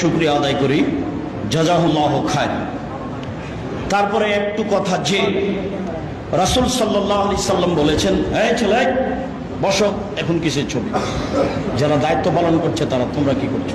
শুক্রিয়া আদায় করি। জাজাহুল্লাহ খায় তারপরে একটু কথা যে রাসুল সাল্লাহ আলি সাল্লাম বলেছেন হ্যাঁ ছেলে, বসো, এখন কিসের ছবি। যারা দায়িত্ব পালন করছে, তারা তোমরা কি করছ?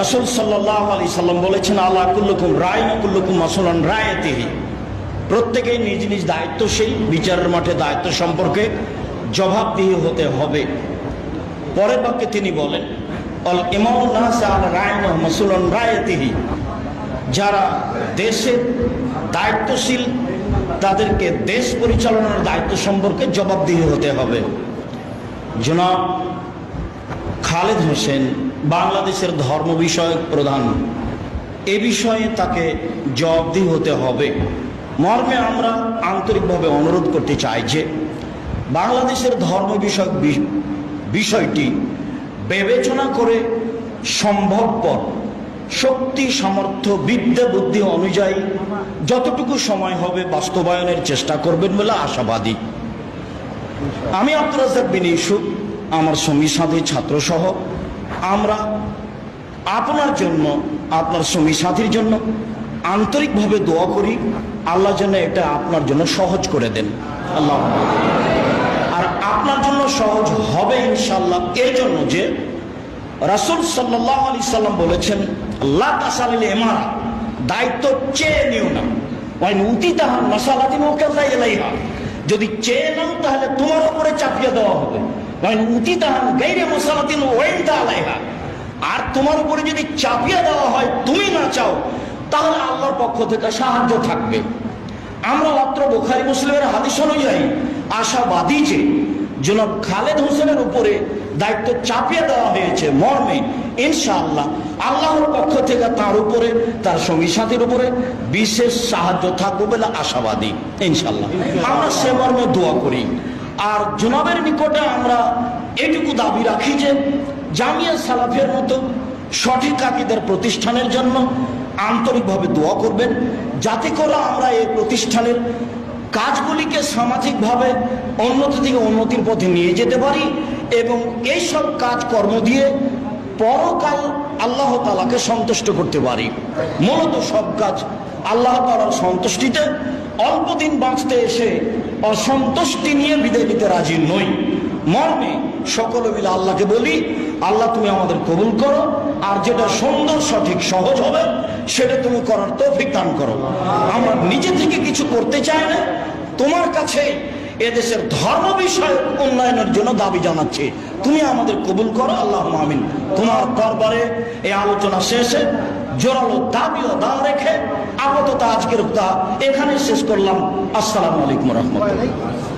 রাসুল সাল্লাহ আলি সাল্লাম বলেছেন আল্লাহ কুল্লুকুম রায় কুল্লুকুম মাসুলান রায়তেহি। প্রত্যেকেই নিজ নিজ দায়িত্বশীল, বিচারের মাঠে দায়িত্ব সম্পর্কে জবাবদিহি হতে হবে। পরের বাক্যে তিনি বলেন অল যারা দেশের দায়িত্বশীল, তাদেরকে দেশ পরিচালনার দায়িত্ব সম্পর্কে জবাবদিহি হতে হবে। জনাব খালেদ হোসেন, বাংলাদেশের ধর্ম বিষয়ক প্রধান, এ বিষয়ে তাকে জবাবদিহি হতে হবে। মর্মে আমরা আন্তরিকভাবে অনুরোধ করতে চাই যে, বাংলাদেশের ধর্ম বিষয়ক বিষয়টি বিবেচনা করে সম্ভবপর শক্তি, সামর্থ্য, বিদ্যা, বুদ্ধি অনুযায়ী যতটুকু সময় হবে বাস্তবায়নের চেষ্টা করবেন বলে আশাবাদী। আমি আব্দুল রাজাক বিন আমার সঙ্গী সাথী ছাত্র সহ আমরা আপনার জন্য, আপনার সঙ্গী সাথীর জন্য আন্তরিকভাবে দোয়া করি, আল্লাহ যেন এটা আপনার জন্য সহজ করে দেন। আল্লাহ। আর আপনার জন্য সহজ হবে ইনশাল্লাহ এর জন্য যে রাসুল সাল্লাহ আলি সাল্লাম বলেছেন আল্লাহ এমারা দায়িত্ব চেয়ে নিও না। তাহার এলাইহা যদি চেয়ে নাও, তাহলে তোমার চাপিয়ে দেওয়া হবে। তাহার আর তোমার উপরে যদি চাপিয়ে দেওয়া হয়, তুমি না চাও, তাহলে আল্লাহর পক্ষ থেকে সাহায্য থাকবে। আমরা মাত্র বোখারি, মুসলিমের হাদিস অনুযায়ী আশাবাদী যে জনাব খালেদ হোসেনের উপরে দায়িত্ব চাপিয়ে দেওয়া হয়েছে মর্মে, ইনশাআল্লাহ। আল্লাহর পক্ষ থেকে তার উপরে, তার সঙ্গী সাথীর উপরে বিশেষ সাহায্য থাকবে বলে আশাবাদী, ইনশাআল্লাহ। আমরা সে মর্মে দোয়া করি। আর জনাবের নিকটে আমরা এটুকু দাবি রাখি যে, জামিয়া সালাফের মতো সঠিক আকিদের প্রতিষ্ঠানের জন্য আন্তরিকভাবে দোয়া করবেন, যাতে করে আমরা এই প্রতিষ্ঠানের কাজগুলিকে সামাজিকভাবে উন্নতি থেকে উন্নতির পথে নিয়ে যেতে পারি এবং এইসব কাজকর্ম দিয়ে পরকাল আল্লাহ তালাকে সন্তুষ্ট করতে পারি। মূলত সব কাজ আল্লাহ তালার সন্তুষ্টিতে। অল্প দিন বাঁচতে এসে অসন্তুষ্টি নিয়ে বিদায় নিতে রাজি নই। মর্মে সকলে মিলে আল্লাহকে বলি, আল্লাহ তুমি আমাদের কবুল করো, আর যেটা সুন্দর, সঠিক, সহজ হবে, সেটা তুমি করার তৌফিক দান করো। আমরা নিজে থেকে কিছু করতে চাই না, তোমার কাছে এদেশের ধর্ম বিষয়ক উন্নয়নের জন্য দাবি জানাচ্ছি। তুমি আমাদের কবুল করো আল্লাহ মামিন তোমার দরবারে এই আলোচনা শেষে জোরালো দাবি ও দাও রেখে আপাতত আজকের তা এখানে শেষ করলাম। আসসালামু আলাইকুম রহমতুল্লাহ।